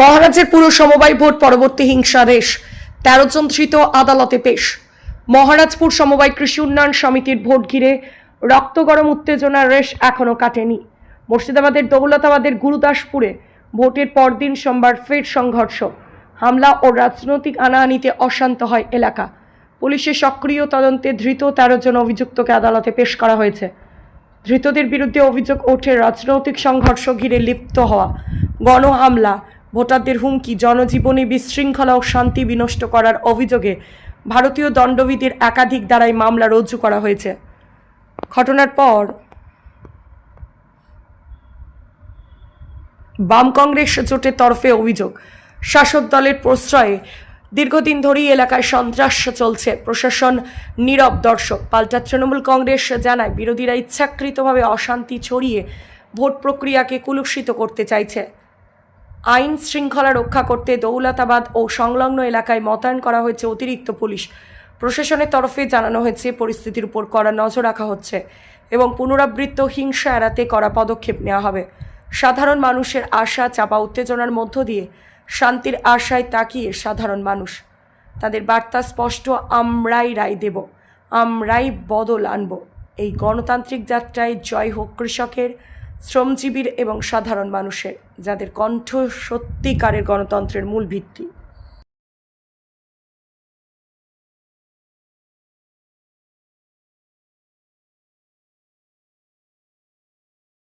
মহারাজের পুরো সমবায় ভোট পরবর্তী হিংসা রেশ তেরো জন ধৃত আদালতে পেশ। মহারাজপুর সমবায় কৃষি উন্নয়ন সমিতির ভোট ঘিরে রক্ত গরম উত্তেজনার রেশ এখনও কাটেনি। মুর্শিদাবাদের দৌলতাবাদের গুরুদাসপুরে ভোটের পরদিন সোমবার ফের সংঘর্ষ। হামলা ও রাজনৈতিক আনাআনিতে অশান্ত হয় এলাকা। পুলিশের সক্রিয় তদন্তে ধৃত তেরো জন অভিযুক্তকে আদালতে পেশ করা হয়েছে। ধৃতদের বিরুদ্ধে অভিযোগ ওঠে রাজনৈতিক সংঘর্ষ ঘিরে লিপ্ত হওয়া। গণহামলা ভোটারদের হুমকি, জনজীবনে বিশৃঙ্খলা ও শান্তি বিনষ্ট করার অভিযোগে ভারতীয় দণ্ডবিধির একাধিক দ্বারাই মামলা রুজু করা হয়েছে। ঘটনার পর বাম কংগ্রেস জোটের তরফে অভিযোগ, শাসক দলের প্রশ্রয়ে দীর্ঘদিন ধরেই এলাকায় সন্ত্রাস চলছে। প্রশাসন নীরব দর্শক, পাল্টা তৃণমূল কংগ্রেস জানায়, বিরোধীরা ইচ্ছাকৃতভাবে অশান্তি ছড়িয়ে ভোট প্রক্রিয়াকে কুলুষিত করতে চাইছে। আইন শৃঙ্খলা রক্ষা করতে দৌলতাবাদ ও সংলগ্ন এলাকায় মোতায়েন করা হয়েছে অতিরিক্ত পুলিশ। প্রশাসনের তরফে জানানো হয়েছে, পরিস্থিতির উপর কড়া নজর রাখা হচ্ছে এবং পুনরাবৃত্ত হিংসা এড়াতে করা পদক্ষেপ নেওয়া হবে। সাধারণ মানুষের আশা, চাপা, উত্তেজনার মধ্য দিয়ে শান্তির আশায় তাকিয়ে সাধারণ মানুষ। তাদের বার্তা স্পষ্ট, আমরাই রায় দেব, আমরাই বদল আনব। এই গণতান্ত্রিক যাত্রায় জয় হোক কৃষকের শ্রমজীবীর এবং সাধারণ মানুষের যাদের কণ্ঠ সত্যিকারের গণতন্ত্রের মূল ভিত্তি।